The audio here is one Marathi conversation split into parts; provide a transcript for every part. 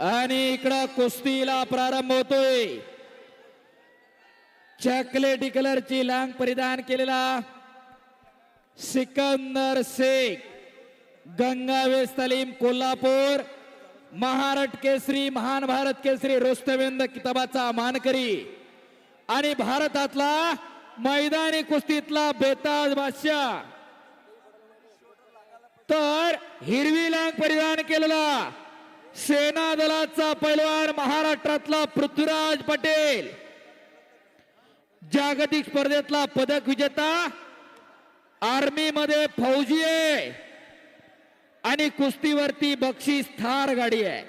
आणि इकडं कुस्तीला प्रारंभ होतोय. चॉकलेटी कलरची लांग परिधान केलेला सिकंदर शेख गंगावेस तलीम कोल्हापूर महाराष्ट्र केसरी महान भारत केसरी रोस्तवेंद किताबाचा मानकरी. आणि भारतातला मैदानी कुस्तीतला बेताज बादशाह. तर हिरवी लांग परिधान केलेला सेना दलाचा पैलवान महाराष्ट्रातला पृथ्वीराज पटेल. जागतिक स्पर्धेतला पदक विजेता आर्मी मध्ये फौजी आहे. आणि कुस्तीवरती बक्षीस थार गाडी आहे.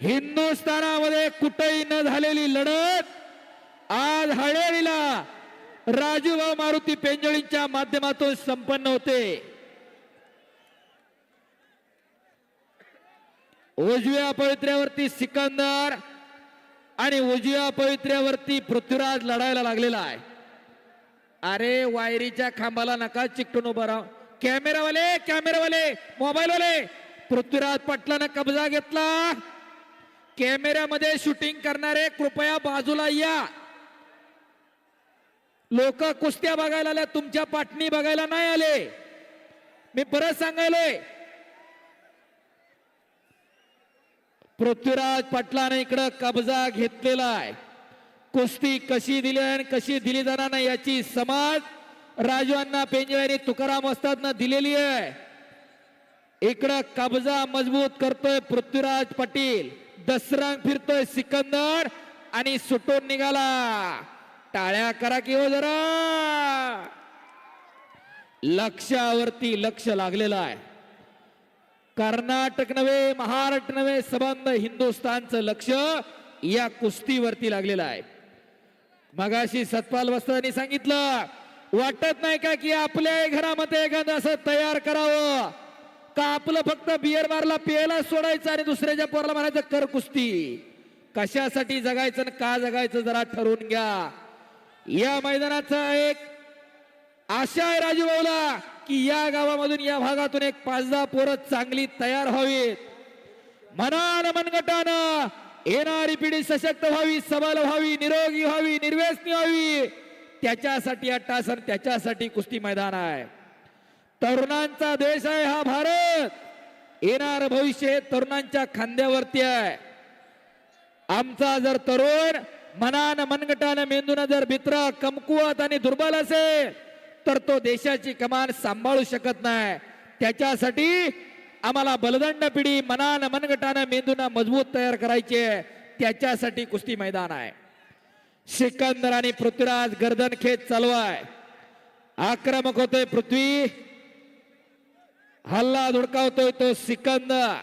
हिंदुस्थानामध्ये कुठेही न झालेली लढत आज हळेरीला राजूभाऊ मारुती पेंजळींच्या माध्यमातून संपन्न होते. उजव्या पवित्र्यावरती सिकंदर आणि उजव्या पवित्र्यावरती पृथ्वीराज लढायला लागलेला आहे. अरे वायरीच्या खांबाला नका चिकटून उभं राहा. कॅमेरावाले कॅमेरावाले मोबाईलवाले पृथ्वीराज पाटलानं कब्जा घेतला. कॅमेऱ्यामध्ये शूटिंग करणारे कृपया बाजूला या. लोक कुस्त्या बघायला आल्या तुमच्या पाटणी बघायला नाही आले. मी परत सांगायलोय पृथ्वीराज पाटलाने इकडं कब्जा घेतलेला आहे. कुस्ती कशी दिली आणि कशी दिली जाणार नाही याची समाज राजू अण्णा आणि तुकाराम असतातनं दिलेली आहे. इकडं कब्जा मजबूत करतोय पृथ्वीराज पाटील. दसरांग फिरतोय सिकंदर आणि सुटून निघाला. टाळ्या करा की हो जरा. लक्षावरती लक्ष लागलेलं आहे. कर्नाटक नव्हे महाराष्ट्र नव्हे संबंध हिंदुस्थानचं लक्ष या कुस्तीवरती लागलेलं आहे. मगाशी सतपाल वस्त्रांनी सांगितलं वाटत नाही का की आपल्या घरामध्ये एखादं असं तयार करावं? का आपलं फक्त बियर बारला प्यायला सोडायचं आणि दुसऱ्याच्या पोराला म्हणायचं कर कुस्ती. कशासाठी जगायचं आणि का जगायचं जरा ठरवून घ्या. या मैदानाचा एक आशा आहे राजूभाऊला की या गावामधून या भागातून एक पाच दहा पोरं चांगली तयार व्हावीत. मनान मनगटानं येणारी पिढी सशक्त व्हावी सबल व्हावी निरोगी व्हावी निर्व्यसनी व्हावी. त्याच्यासाठी हा त्याच्यासाठी कुस्ती मैदान आहे. तरुणांचा देश आहे हा भारत. येणार भविष्य हे तरुणांच्या खांद्यावरती आहे. आमचा जर तरुण मनान मनगटानं मेंदून जर मित्र कमकुवत आणि दुर्बल असेल तर तो देशाची कमान सांभाळू शकत नाही. त्याच्यासाठी आम्हाला बलदंड पिढी मनान मनगटानं मेंदून मजबूत तयार करायची आहे. त्याच्यासाठी कुस्ती मैदान आहे. सिकंदर आणि पृथ्वीराज गर्दन खेच चालू आहे. आक्रमक होतोय पृथ्वी. हल्ला धुडकावतोय तो सिकंदर.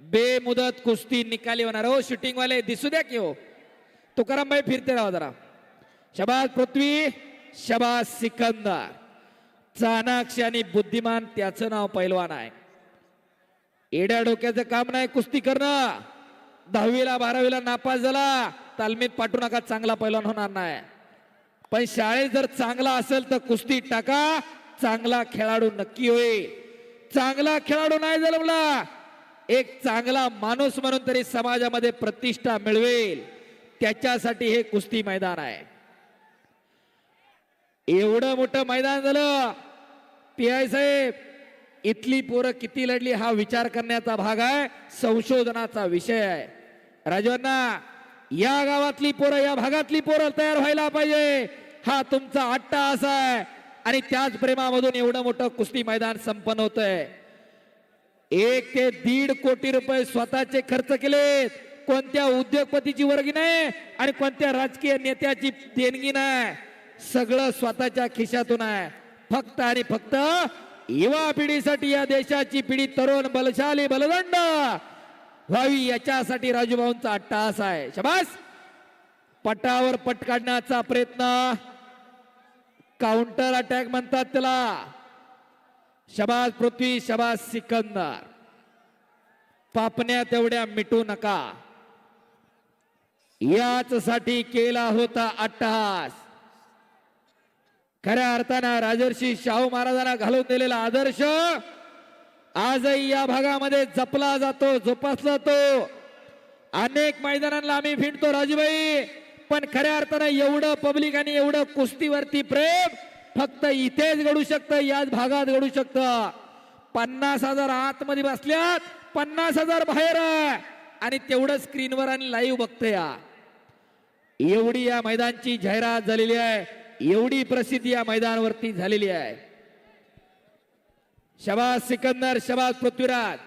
बेमुदत कुस्ती निकाली होणार. हो शूटिंग वाले दिसू द्या की हो. तुकाराम भाई फिरते राहा जरा. शबाज पृथ्वी. शबाज सिकंदर. चाणाक्ष आणि बुद्धिमान त्याचं नाव पैलवान आहे. एड्या डोक्याचं काम नाही कुस्ती करणं. दहावीला बारावीला नापास झाला तालमीत पाठवू नका चांगला पैलवान होणार नाही. पण शाळेत जर चांगला असेल तर कुस्ती टाका चांगला खेळाडू नक्की होईल. चांगला खेळाडू नाही जन्मला एक चांगला माणूस म्हणून तरी समाजामध्ये प्रतिष्ठा मिळवेल. त्याच्यासाठी हे कुस्ती मैदान आहे. एवढं मोठं मैदान झालं. पी आय साहेब इथली पोरं किती लढली हा विचार करण्याचा भाग आहे संशोधनाचा विषय आहे. राजवांना या गावातली पोरं या भागातली पोरं तयार व्हायला पाहिजे. हा तुमचा अट्टा असा आहे. आणि त्याच प्रेमामधून एवढं मोठं कुस्ती मैदान संपन्न होत आहे एक ते दीड कोटी रुपये स्वतःचे खर्च केलेत. कोणत्या उद्योगपतीची वर्गी नाही आणि कोणत्या राजकीय नेत्याची देणगी नाही. सगळं स्वतःच्या खिशातून आहे. फक्त आणि फक्त युवा पिढीसाठी या देशाची पिढी तरुण बलशाली बलदंड व्हावी याच्यासाठी राजूभाऊंचा अट्टास आहे. शबास! पटावर पट काढण्याचा प्रयत्न. काउंटर अटॅक म्हणतात त्याला. शबाज पृथ्वी शबाज सिकंदर. पापण्या तेवढ्या मिटू नका. याच साठी केला होता अट्टहास. खऱ्या अर्थानं राजर्षी शाहू महाराजांना घालून दिलेला आदर्श आजही या भागामध्ये जपला जातो जोपासला जातो. अनेक मैदानांना आम्ही फिरतो राजूबाई पण खऱ्या अर्थानं एवढं पब्लिक आणि एवढं कुस्तीवरती प्रेम फक्त इथेच घडू शकतं याच भागात घडू शकतं. पन्नास हजार आतमध्ये बसल्यात पन्नास हजार बाहेर आणि तेवढं स्क्रीनवर आणि लाईव्ह बघतोय या एवढी या मैदानची जाहिरात झालेली आहे. एवढी प्रसिद्धी या मैदानावरती झालेली आहे. शबाज सिकंदर शबाज पृथ्वीराज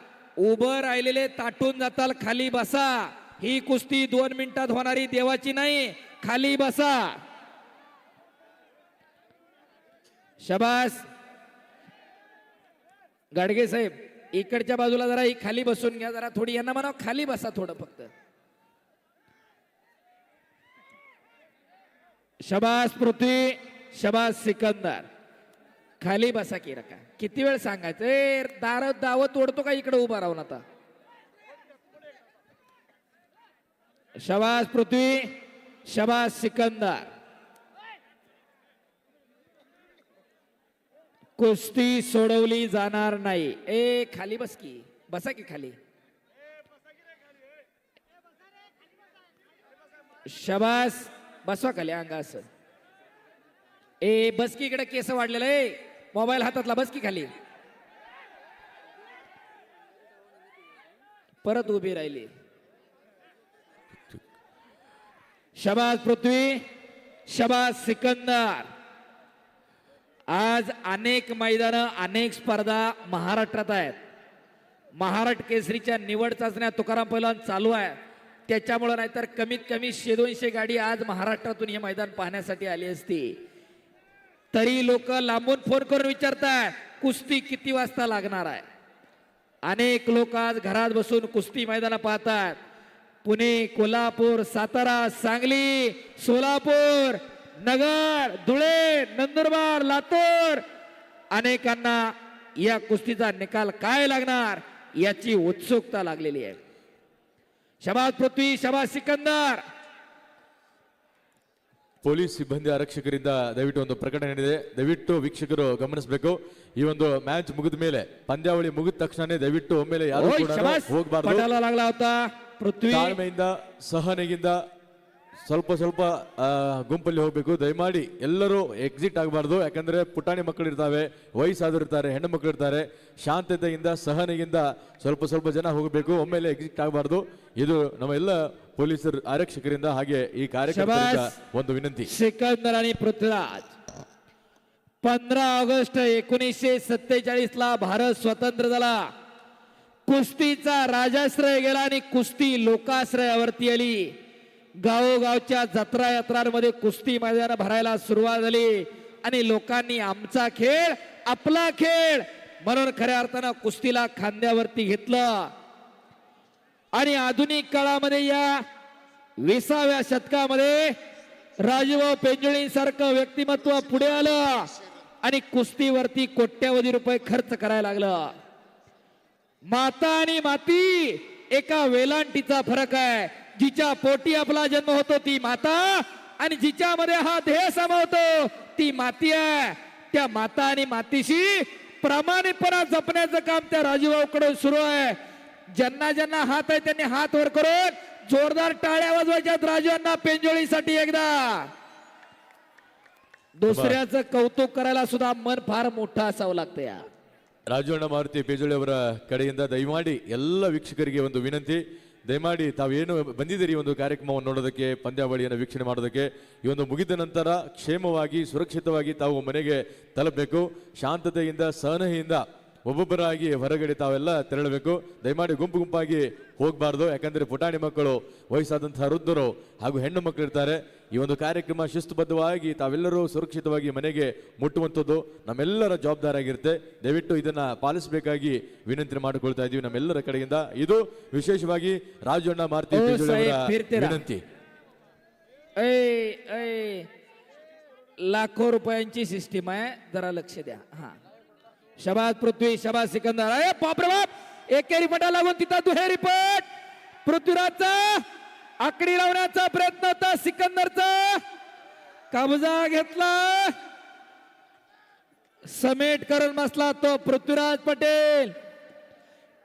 उभं राहिलेले ताटून जाताल खाली बसा. ही कुस्ती दोन मिनिटात होणारी देवाची नाही खाली बसा. शबास गाडगे साहेब इकडच्या बाजूला जरा ही खाली बसून घ्या जरा थोडी यांना म्हणा खाली बसा थोडं फक्त. शबास पृथ्वी शबास सिकंदर. खाली बसा की रका. किती वेळ सांगायचं? ए दार दावत ओढतो का इकडे उभा राहून आता? शबास पृथ्वी शबास सिकंदर. कुस्ती सोडवली जाणार नाही. ए खाली बस की. बसा की खाली. शबास बसवा खाली अंगा असं. ए बसकी इकडे केस वाढलेलं आहे मोबाईल हातातला बसकी खाली. परत उभी राहिली. शबाज पृथ्वी शबाज सिकंदर. आज अनेक मैदान अनेक स्पर्धा महाराष्ट्रात आहेत. महाराष्ट्र केसरीच्या निवड चाचण्या तुकाराम पैलवान चालू आहे त्याच्यामुळं नाहीतर कमीत कमी शे दोनशे गाडी आज महाराष्ट्रातून हे मैदान पाहण्यासाठी आली असती. तरी लोक लांबून फोन करून विचारतात कुस्ती किती वाजता लागणार आहे? अनेक लोक आज घरात बसून कुस्ती मैदान पाहतात. पुणे कोल्हापूर सातारा सांगली सोलापूर नगर धुळे नंदुरबार लातूर. अनेकांना या कुस्तीचा निकाल काय लागणार याची उत्सुकता लागलेली आहे. ಶಬಾದ್ ಪೃಥ್ವಿ ಶಬಾದ್ ಸಿಕಂದರ್. ಪೊಲೀಸ್ ಸಿಬ್ಬಂದಿ ಆರಕ್ಷಕರಿಂದ ದಯವಿಟ್ಟು ಒಂದು ಪ್ರಕಟಣೆ ನಡೆದಿದೆ. ದಯವಿಟ್ಟು ವೀಕ್ಷಕರು ಗಮನಿಸಬೇಕು. ಈ ಒಂದು ಮ್ಯಾಚ್ ಮುಗಿದ ಮೇಲೆ ಪಂದ್ಯಾವಳಿ ಮುಗಿದ ತಕ್ಷಣನೇ ದಯವಿಟ್ಟು ಒಮ್ಮೆಲೆ ಯಾರು ಹೋಗಬಾರ್ದು. ಪೃಥ್ವಿ. ಸಹನೆಯಿಂದ ಸ್ವಲ್ಪ ಸ್ವಲ್ಪ ಆ, ಗುಂಪಲ್ಲಿ ಹೋಗ್ಬೇಕು ದಯಮಾಡಿ ಎಲ್ಲರೂ ಎಕ್ಸಿಟ್ ಆಗಬಾರ್ದು ಯಾಕಂದ್ರೆ ಪುಟಾಣಿ ಮಕ್ಕಳು ಇರ್ತಾವೆ ವಯಸ್ಸಾದ್ರು ಇರ್ತಾರೆ ಹೆಣ್ಣು ಮಕ್ಕಳು ಇರ್ತಾರೆ ಶಾಂತತೆಯಿಂದ ಸಹನೆಯಿಂದ ಸ್ವಲ್ಪ ಸ್ವಲ್ಪ ಜನ ಹೋಗಬೇಕು ಒಮ್ಮೆಲೆ ಎಕ್ಸಿಟ್ ಆಗಬಾರ್ದು ಇದು ನಮ್ಮ ಎಲ್ಲ ಪೊಲೀಸರು ಆರಕ್ಷಕರಿಂದ ಹಾಗೆ ಈ ಕಾರ್ಯಕ್ರಮದಿಂದ ಒಂದು ವಿನಂತಿ सिकंदर आणि पृथ्वीराज पंधरा ऑगस्ट एकोणीसशे सत्तेचाळीस ला भारत स्वतंत्र झाला कुस्तीचा राजाश्रय गेला आणि कुस्ती लोकाश्रयावरती आली गावोगावच्या जत्रा यात्रांमध्ये कुस्ती मैदान भरायला सुरुवात झाली. आणि लोकांनी आमचा खेळ आपला खेळ म्हणून खऱ्या अर्थानं कुस्तीला खांद्यावरती घेतलं. आणि आधुनिक काळामध्ये या विसाव्या शतकामध्ये राजूभाऊ पेंजळींसारखं व्यक्तिमत्व पुढे आलं आणि कुस्तीवरती कोट्यावधी रुपये खर्च करायला लागलं. माता आणि माती एका वेलांटीचा फरक आहे. जिच्या पोटी आपला जन्म होतो ती माता आणि जिच्यामध्ये हा देह समावतो ती माती आहे त्या माता आणि मातीशी प्रामाणिकपणा जपण्याचं काम त्या राजूभाऊकडून सुरू आहे ज्यांना ज्यांना हात आहे त्यांनी हात वर करून जोरदार टाळ्या वाजवायच्यात राजू अण्णा पेंजोळीसाठी एकदा दुसऱ्याचं कौतुक करायला सुद्धा मन फार मोठं असावं लागतं या ರಾಜವಣ್ಣ ಮಾರುತಿ ಪೇಜೋಳಿ ಅವರ ಕಡೆಯಿಂದ ದಯಮಾಡಿ ಎಲ್ಲ ವೀಕ್ಷಕರಿಗೆ ಒಂದು ವಿನಂತಿ ದಯಮಾಡಿ ತಾವೇನು ಬಂದಿದ್ದೀರಿ ಈ ಒಂದು ಕಾರ್ಯಕ್ರಮವನ್ನು ನೋಡೋದಕ್ಕೆ, ಪಂದ್ಯಾವಳಿಯನ್ನು ವೀಕ್ಷಣೆ ಮಾಡೋದಕ್ಕೆ? ಈ ಒಂದು ಮುಗಿದ ನಂತರ ಕ್ಷೇಮವಾಗಿ, ಸುರಕ್ಷಿತವಾಗಿ ತಾವು ಮನೆಗೆ ತಲುಪಬೇಕು. ಶಾಂತತೆಯಿಂದ, ಸಹನೆಯಿಂದ ಒಬ್ಬೊಬ್ಬರಾಗಿ ಹೊರಗಡೆ ತಾವೆಲ್ಲ ತೆರಳಬೇಕು ದಯಮಾಡಿ ಗುಂಪು ಗುಂಪಾಗಿ ಹೋಗಬಾರ್ದು ಯಾಕಂದ್ರೆ ಪುಟಾಣಿ ಮಕ್ಕಳು ವಯಸ್ಸಾದಂತಹ ವೃದ್ಧರು ಹಾಗೂ ಹೆಣ್ಣು ಮಕ್ಕಳು ಇರ್ತಾರೆ ಈ ಒಂದು ಕಾರ್ಯಕ್ರಮ ಶಿಸ್ತುಬದ್ಧವಾಗಿ ತಾವೆಲ್ಲರೂ ಸುರಕ್ಷಿತವಾಗಿ ಮನೆಗೆ ಮುಟ್ಟುವಂಥದ್ದು ನಮ್ಮೆಲ್ಲರ ಜವಾಬ್ದಾರಿಯಾಗಿರುತ್ತೆ ದಯವಿಟ್ಟು ಇದನ್ನ ಪಾಲಿಸಬೇಕಾಗಿ ವಿನಂತಿ ಮಾಡಿಕೊಳ್ತಾ ಇದ್ದೀವಿ ನಮ್ಮೆಲ್ಲರ ಕಡೆಯಿಂದ ಇದು ವಿಶೇಷವಾಗಿ ರಾಜಣ್ಣ ಮಾರುತಿ ಓ, ಪೇಜೋಳಿ ಸಾಹೇಬ್, ಅವರ फिरतेरा. ವಿನಂತಿ ऐ ऐ लाखो रुपयांची सिस्टीम आहे जरा लक्ष द्या हा शबाज पृथ्वी शबाज सिकंदर. अरे बापरे बाप! एकेरी पटा लागून तिथं दुहेरी पट. पृथ्वीराजचा आकडी लावण्याचा प्रयत्न होता सिकंदरचा. कब्जा घेतला. समेट करून बसला तो पृथ्वीराज पटेल.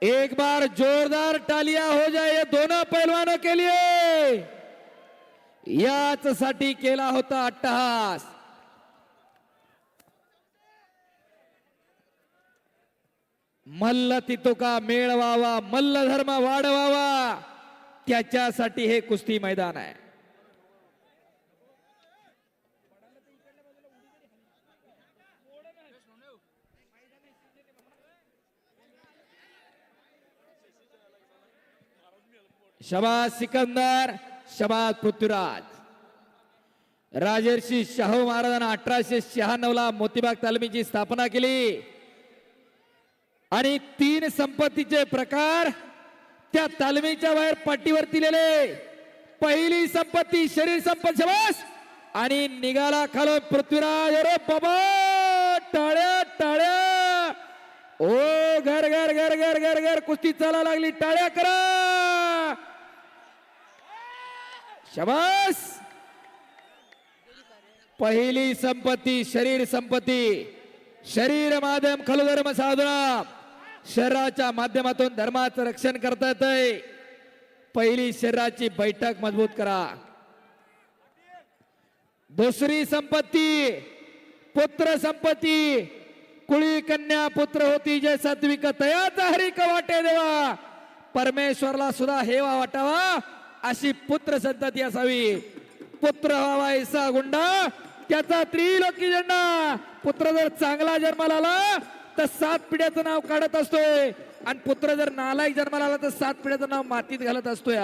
एक बार जोरदार टालिया हो जाए ये दोनों पहलवानों के लिए याच साठी केला होता अट्टहास. मल्ल तितुका मेळवावा मल्ल धर्म वाढवावा त्याच्यासाठी हे कुस्ती मैदान आहे. शबाज सिकंदर शबाज पृथ्वीराज. राजर्षी शाहू महाराजांना अठराशे शहाण्णव ला मोतीबाग तालमीची स्थापना केली. आणि तीन संपत्तीचे प्रकार त्या तालमीच्या बाहेर पाठीवर दिलेले. पहिली संपत्ती शरीर संपत्ती शबास आणि निघाला खालो पृथ्वीराज अरे बाबा टाळ्या टाळ्या. ओ घर घर घर घर घर घर कुस्ती चाला लागली टाळ्या करा. शबास. पहिली संपत्ती शरीर संपत्ती. शरीर माध्यम खलु धर्म साधना. शरीराच्या माध्यमातून धर्माचं रक्षण करता येतंय. पहिली शरीराची बैठक मजबूत करा. दुसरी संपत्ती पुत्र संपत्ती कुळी कन्या पुत्र होती जे सात्विक तयाचा हरिक वाटे देवा. परमेश्वरला सुद्धा हेवा वाटावा अशी पुत्र संतती असावी. पुत्र व्हावा ऐसा गुंडा त्याचा त्रिलोकी झेंडा. पुत्र जर चांगला जन्माला आला तर सात पिढ्याचं नाव काढत असतोय. आणि पुत्र जर नालायक जन्माला आला तर सात पिढ्याचं नाव मातीत घालत असतोय.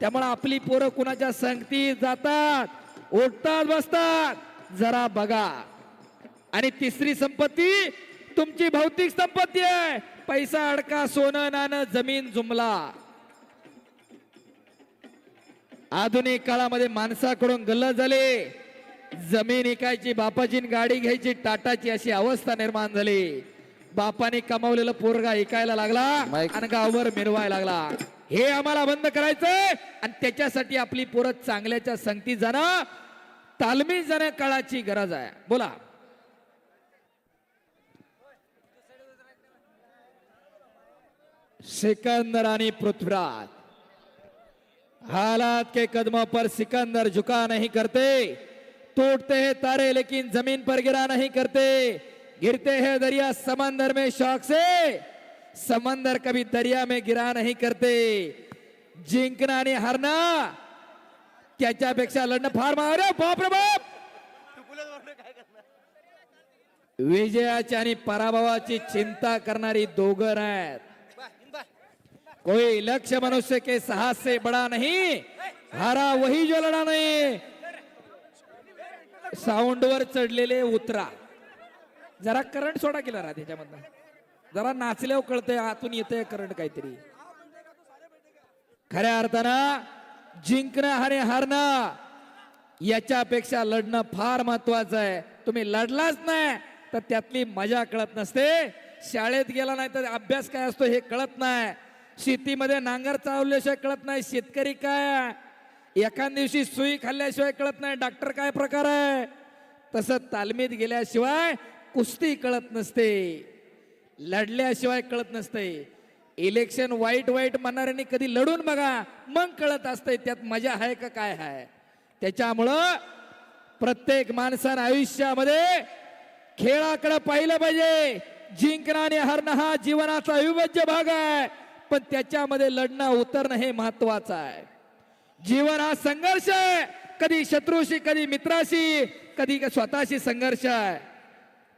त्यामुळे आपली पोरं कुणाच्या संगतीत जातात? उठतात बसतात? जरा बघा. आणि तिसरी संपत्ती तुमची भौतिक संपत्ती आहे. पैसा अडका सोनं नाणं जमीन जुमला. आधुनिक काळामध्ये माणसाकडून गल्ल झाले. जमीन इकायची बापाची गाडी घ्यायची टाटाची अशी अवस्था निर्माण झाली. बापाने कमावलेलं पोरगा ऐकायला लागला आणि गावभर मिरवायला लागला. हे आम्हाला बंद करायचंय. आणि त्याच्यासाठी आपली पोरं चांगल्याच्या संगतीत जाणं तालमीत जाणं काळाची गरज आहे. बोला. सिकंदर आणि पृथ्वीराज. हालात के कदमों पर सिकंदर झुका नहीं करते. टूटते हैं तारे लेकिन जमीन पर गिरा नहीं करते. गिरते हैं दरिया समंदर में शौक से। समंदर कभी दरिया में गिरा नहीं करते। जिंकना आणि हरना। त्याच्यापेक्षा लढणं फार महाग बाप रे बाप। विजयाची आणि पराभवाची चिंता करणारी दोघं आहेत। कोई लक्ष्य मनुष्य के साहस से बड़ा नहीं। हारा वही जो लढा नाही। साऊंडवर चढलेले उतरा। जरा करंट सोडा केला रा त्याच्यामधनं. जरा नाचल्यावर कळतंय आतून येतंय करंट काहीतरी. खऱ्या अर्थानं जिंकणं आणि हारणं याच्यापेक्षा लढणं फार महत्वाचं आहे. तुम्ही लढलाच नाही तर त्यातली मजा कळत नसते. शाळेत गेला नाही तर अभ्यास काय असतो हे कळत नाही. शेतीमध्ये नांगर चावल्याशिवाय कळत नाही शेतकरी काय आहे. एखाद दिवशी सुई खाल्ल्याशिवाय कळत नाही डॉक्टर काय प्रकार आहे? तसं तालमीत गेल्याशिवाय कुस्ती कळत नसते लढल्याशिवाय कळत नसते. इलेक्शन वाईट वाईट म्हणणाऱ्यांनी कधी लढून बघा मग कळत असतंय त्यात मजा आहे का काय आहे. त्याच्यामुळं प्रत्येक माणसानं आयुष्यामध्ये खेळाकडे पाहिलं पाहिजे. जिंकणं आणि हरणं हा जीवनाचा अविभाज्य भाग आहे. पण त्याच्यामध्ये लढणं उतरणं हे महत्वाचं आहे. जीवन हा संघर्ष आहे. कधी शत्रूशी कधी मित्राशी कधी स्वतःशी संघर्ष आहे.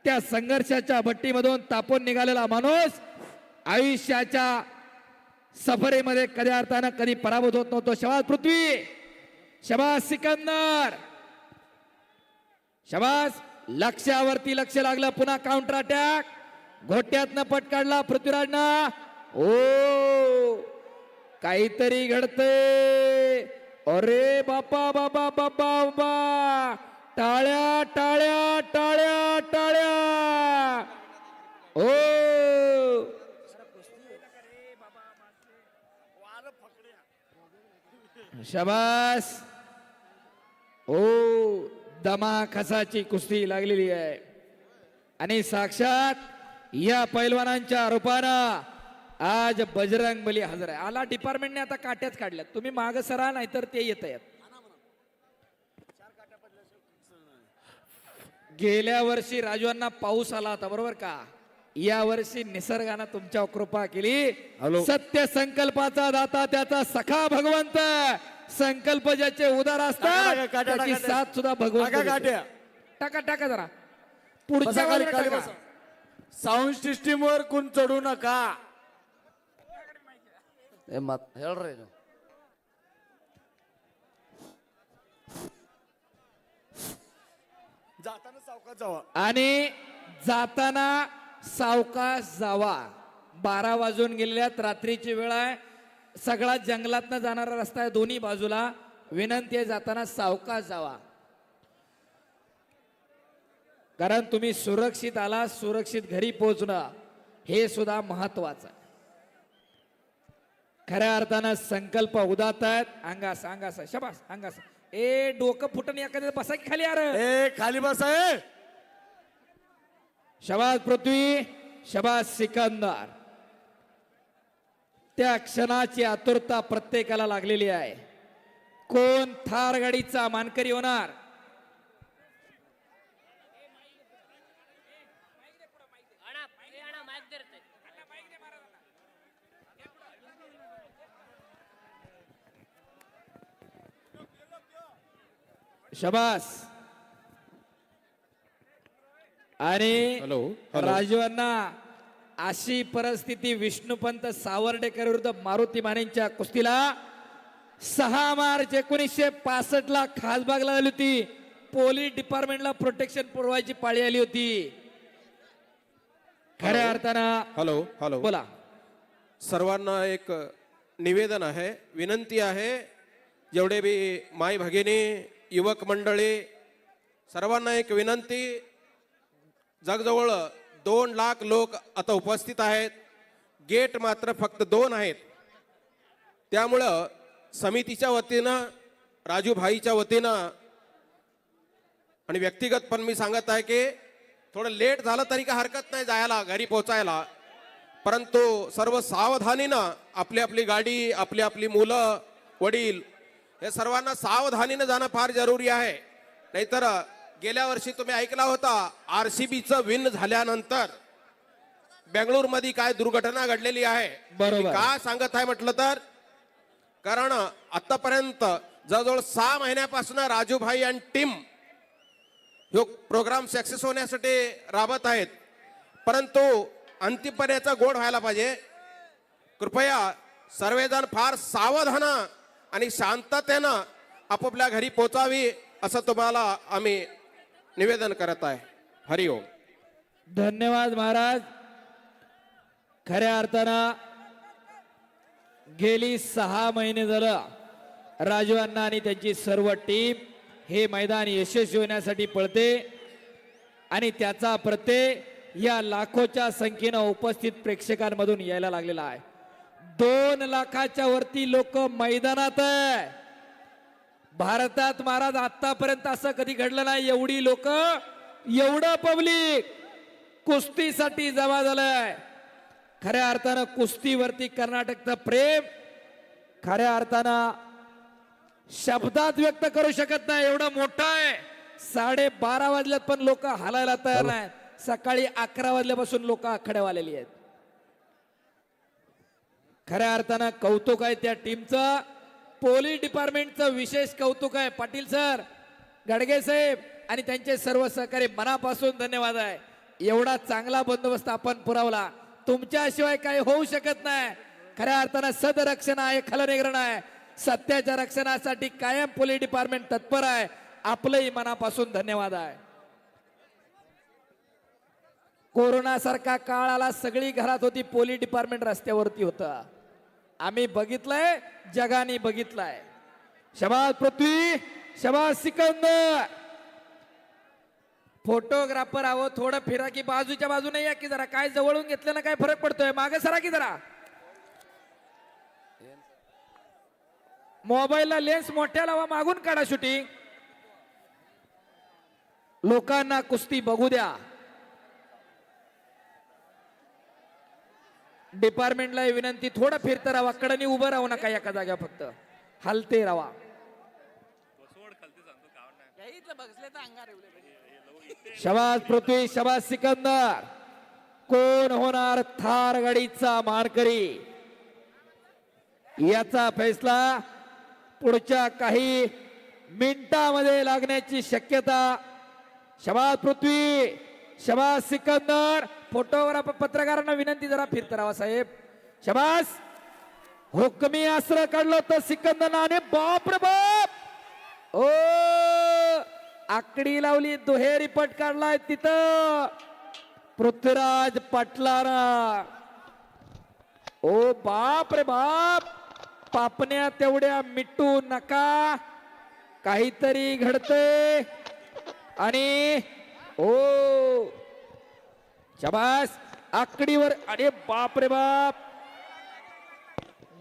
त्या संघर्षाच्या भट्टीमधून तापून निघालेला माणूस आयुष्याच्या सफरेमध्ये कधी अर्थानं कधी पराभूत होत नव्हतो. शबाज पृथ्वी! शबाज सिकंदर! शबाज लक्ष्यावरती लक्ष लागलं पुन्हा काउंटर अटॅक घोट्यातनं पट काढला पृथ्वीराजनं. ओ! काहीतरी घडतंय. अरे बापा बाबा बाबा बाबा टाळ्या टाळ्या टाळ्या टाळ्या. ओ. शबास. ओ दमा खसाची कुस्ती लागलेली आहे. आणि साक्षात या पैलवानांच्या रूपानं आज बजरंग बली हजर आहे. आला डिपार्टमेंटने आता काट्याच काढल्यात. तुम्ही माग सरा नाहीतर ते येत आहेत. गेल्या वर्षी राजूंना पाऊस आला होता बरोबर का? या वर्षी निसर्गानं तुमच्या कृपा केली. सत्य संकल्पाचा दाता त्याचा सखा भगवंत. संकल्प ज्याचे उदार असतात साथ सुद्धा भगवंत टाका टाका. जरा. पुढच्या साऊंड सिस्टीम वर कोण चढू नका. हे मात हेळ रे. जाताना सावकाश जावा. आणि जाताना सावकाश जावा. बारा वाजून गेलेल्यात रात्रीची वेळ आहे. सगळा जंगलातनं जाणारा रस्ता आहे दोन्ही बाजूला. विनंती आहे जाताना सावकाश जावा. कारण तुम्ही सुरक्षित आला सुरक्षित घरी पोहोचणं हे सुद्धा महत्वाचं आहे. खऱ्या अर्थानं संकल्प उदात आहेत. अंगास अंगास शबास अंगास ए डोकं फुटन एखाद्या बसा की खाली यार? ए खाली बसा ए. शबाज पृथ्वी शबाज सिकंदर. त्या क्षणाची आतुरता प्रत्येकाला लागलेली आहे. कोण थार गाडीचा मानकरी होणार? शबास. आणि हॅलो, राजूंना अशी परिस्थिती विष्णुपंत सावर्डेकर विरुद्ध मारुती मानेंच्या कुस्तीला सहा मार्च एकोणीसशे पासष्ट ला खासबागला झाली होती. पोलीस डिपार्टमेंटला प्रोटेक्शन पुरवायची पाळी आली होती. खऱ्या अर्थानं हॅलो हॅलो बोला. सर्वांना एक निवेदन आहे विनंती आहे जेवढे बी माय भगिनी युवक मंडळी सर्वांना एक विनंती. जगजवळ दोन लाख लोक आता उपस्थित आहेत. गेट मात्र फक्त दोन आहेत. त्यामुळं समितीच्या वतीनं राजूभाईच्या वतीनं आणि व्यक्तिगत पण मी सांगत आहे की थोडं लेट झालं तरी का हरकत नाही जायला घरी पोचायला. परंतु सर्व सावधानीनं आपली आपली गाडी आपली आपली मुलं वडील हे सर्वांना सावधानीनं जाणं फार जरुरी आहे. नाहीतर गेल्या वर्षी तुम्ही ऐकला होता आर सी बीचं विन झाल्यानंतर बेंगळूरमध्ये काय दुर्घटना घडलेली आहे. बरोबर. का सांगत आहे म्हटलं तर कारण आतापर्यंत जवळजवळ सहा महिन्यापासून राजूभाई आणि टीम ह्यो प्रोग्राम सक्सेस होण्यासाठी राबत आहेत. परंतु याचा गोड व्हायला पाहिजे. कृपया सर्वजण फार सावधान आणि शांततेनं आपापल्या घरी पोचावी असं तुम्हाला आम्ही निवेदन करत आहे. हरिओम धन्यवाद महाराज. खऱ्या अर्थानं गेली सहा महिने झालं राजू अण्णा आणि त्यांची सर्व टीम हे मैदान यशस्वी होण्यासाठी पळते आणि त्याचा प्रत्यय या लाखोच्या संख्येनं उपस्थित प्रेक्षकांमधून यायला लागलेला आहे. दोन लाखाच्या वरती लोक मैदानात भारतात महाराज आतापर्यंत असं कधी घडलं नाही एवढी लोक एवढं पब्लिक कुस्तीसाठी जमा झालंय. खऱ्या अर्थानं कुस्तीवरती कर्नाटकचं प्रेम खऱ्या अर्थानं शब्दात व्यक्त करू शकत नाही एवढं मोठं आहे. साडे बारा वाजल्यात पण लोक हालायला तयार नाही सकाळी अकरा वाजल्यापासून लोक आखड्यावालेली आहेत. खऱ्या अर्थानं कौतुक आहे त्या टीमचं. पोलीस डिपार्टमेंटचं विशेष कौतुक आहे. पाटील सर गडगे साहेब आणि त्यांचे सर्व सहकारी मनापासून धन्यवाद आहे. एवढा चांगला बंदोबस्त आपण पुरवला. तुमच्याशिवाय काही होऊ शकत नाही. खऱ्या अर्थानं सदरक्षण आहे खलनिग्रण आहे. सत्याच्या रक्षणासाठी कायम पोलीस डिपार्टमेंट तत्पर आहे. आपलंही मनापासून धन्यवाद आहे. कोरोना सारखा काळ आला सगळी घरात होती पोलीस डिपार्टमेंट रस्त्यावरती होतं. आम्ही बघितलंय जगाने बघितलंय. शबाज पृथ्वी शबाज सिकंदर. फोटोग्राफर आहो थोडं फिरा की बाजूच्या बाजूने या की जरा. काय जवळून घेतलं ना काय फरक पडतोय? मागे सरा की जरा. मोबाईलला लेन्स मोठ्या लावा मागून काढा शूटिंग लोकांना कुस्ती बघू द्या. डिपार्टमेंटला विनंती थोडं फिरतं राहा कडनी उभं राहू नका एका जाग्यावर फक्त. हलते राहा शबाज पृथ्वी शबाज सिकंदर. कोण होणार थार गाडीचा मानकरी? याचा फैसला पुढच्या काही मिनिटामध्ये लागण्याची शक्यता. शबाज पृथ्वी शबाज सिकंदर. फोटोग्राफर पत्रकारांना विनंती जरा फिरत राहा साहेब. शबाज हुकमी अस्त्र काढलं तर सिकंदनाने. बाप रे बाप. ओ आकडी लावली दुहेरी पट काढलाय तिथं. पृथ्वीराज पटलारा. ओ बाप रे बाप. पापण्या तेवढ्या मिटू नका. काहीतरी घडते आणि ओ शबास. आकडीवर अरे बाप रे बाप.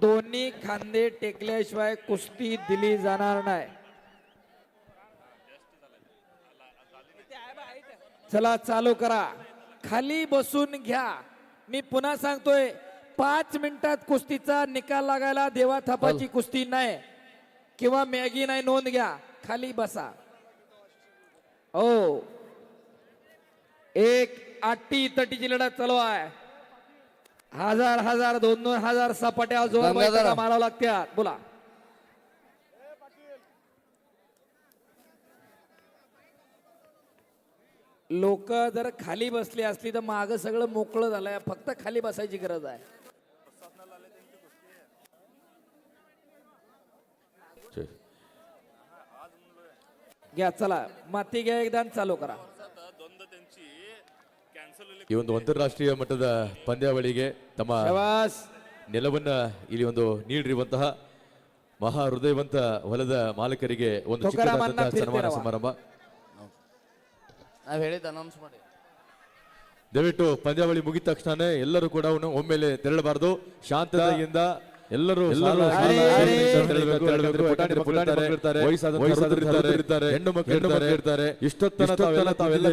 दोन्ही खांदे टेकल्याशिवाय कुस्ती दिली जाणार नाही. चला चालू करा. खाली बसून घ्या. मी पुन्हा सांगतोय पाच मिनिटात कुस्तीचा निकाल लागायला देवा थापाची कुस्ती नाही. किंवा मॅगी नाही नोंद घ्या. खाली बसा. ओ एक आटी तटीची लढत चालू आहे. हजार हजार दोन दोन हजार सपाट्या जोर. मारावं लागतात बोला. लोक जर खाली बसली असली तर माग सगळं मोकळं झालंय. फक्त खाली बसायची गरज आहे. घ्या चला. माती घ्या एकदा चालू करा. ಈ ಒಂದು ಅಂತಾರಾಷ್ಟ್ರೀಯ ಮಟ್ಟದ ಪಂದ್ಯಾವಳಿಗೆ ತಮ್ಮ ನೆಲವನ್ನ ಇಲ್ಲಿ ಒಂದು ನೀಡಿರುವಂತಹ ಮಹಾ ಹೃದಯವಂತ ಹೊಲದ ಮಾಲೀಕರಿಗೆ ಒಂದು ಚಿಕ್ಕದಾದಂತಹ ಸನ್ಮಾನ ಸಮಾರಂಭ. ನಾವ್ ಹೇಳಿದ್ ಅನೌನ್ಸ್ ಮಾಡಿ. ದಯವಿಟ್ಟು ಪಂದ್ಯಾವಳಿ ಮುಗಿದ ತಕ್ಷಣ ಎಲ್ಲರೂ ಕೂಡ ಅವ್ನು ಒಮ್ಮೆಲೆ ತೆರಳಬಾರದು. ಶಾಂತತೆಯಿಂದ ಎಲ್ಲರೂ ಎಲ್ಲರೂ. ಇರ್ತಾರೆ ಹೆಣ್ಣು ಮಕ್ಕಳು ಇರ್ತಾರೆ ಇಷ್ಟೊತ್ತನ ತಾವೆಲ್ಲ ತಾವೆಲ್ಲ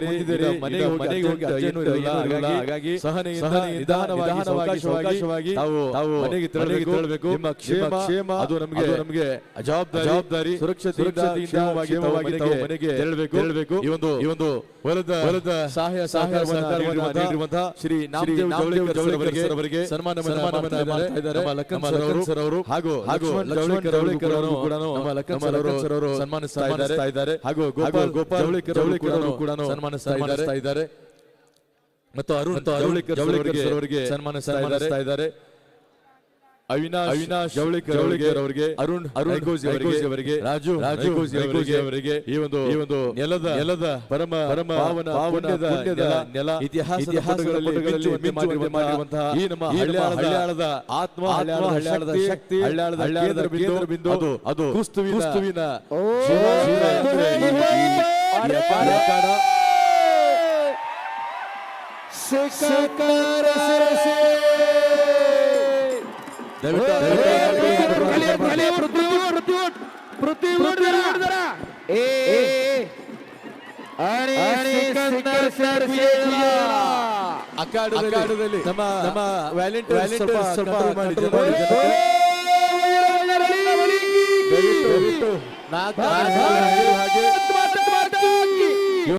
ಮನೆಗೆ ಮನೆಗೆ ಹೋಗಿ ಅಜ್ಜನೂ ಇರಲ್ಲ ಹಾಗಾಗಿ ಸಹನೆ ನಿಧಾನವಾಗಿ ಅವಕಾಶವಾಗಿ ತಾವು ತಾವು ಮನೆಗೆ ತೆರಳಬೇಕು ನಿಮ್ಮ ಕ್ಷೇಮ ಕ್ಷೇಮ ಅದು ನಮಗೆ ನಮಗೆ ಜವಾಬ್ದಾರಿ ಜವಾಬ್ದಾರಿ ಸುರಕ್ಷತೆಯಿಂದ ಕ್ಷೇಮವಾಗಿ ತಾವು ಮನೆಗೆ ತೆರಳಬೇಕು ತೆರಳಬೇಕು ಈ ಒಂದು ಈ ಒಂದು ಹೊಲದ ಹೊಲದ ಸಹಾಯ ಸಹಕಾರವನ್ನು ನೀಡಿರುವಂತಹ ಶ್ರೀ ನಾಮದೇವ್ ಜವಳಿಕರ್ ಅವರಿಗೆ ಸನ್ಮಾನ ಸನ್ಮಾನವನ್ನು ಮಾಡ್ತಾ ಇದ್ದಾರೆ ನಮ್ಮ ಲಕ್ಕನ್ ಸರ್ ಅವರು ಹಾಗೂ ಹಾಗೂ ಅವರು ಸರ್ ಅವರು ಸನ್ಮಾನಿಸ್ತಾ ಇದ್ದಾರೆ ಹಾಗೂ ಗೋಪಾಲ್ ಅವರು ಕೂಡ ಸನ್ಮಾನಿಸ್ತಾ ಇದ್ದಾರೆ. ಮತ್ತು ಅರುಣ್ ಜವಳಿಕರ್ ಅವರಿಗೆ ಸನ್ಮಾನಿಸ್ತಾ ಇದ್ದಾರೆ. ಅವಿನಾಶ್ ಅವಿನಾಶ್ ಜವಳಿಕರ್ ಅವರಿಗೆ ಅರುಣ್ ಅರುಣ್ ಗೋಜಿ ಅವರಿಗೆ ರಾಜು ರಾಜು ಅವರಿಗೆ ಈ ಒಂದು ಈ ಒಂದು ನೆಲದ ನೆಲದ ಪರಮ ಪರಮ ಪಾವನ ಪುಣ್ಯದ ನೆಲ ಇತಿಹಾಸ ಮಾಡಿರುವಂತಹ ಈ ನಮ್ಮ ಹಳ್ಯಾಳದ ಆತ್ಮ ಶಕ್ತಿ ಹಳ್ಯಾಳದ ಹಳ್ಯಾಳದ ಕೇಂದ್ರ ಬಿಂದು ಅದು ಅದು ಕುಸ್ತುವಿನ ಕುಸ್ತುವಿನ ಶಿವ ಅಕಾಡದಲ್ಲಿ ನಮ್ಮ ನಮ್ಮ ವ್ಯಾಲೆಂಟೈನ್ ಸ್ವಲ್ಪ ಸ್ವಲ್ಪ ಮಾಡಿದ್ದಾರೆ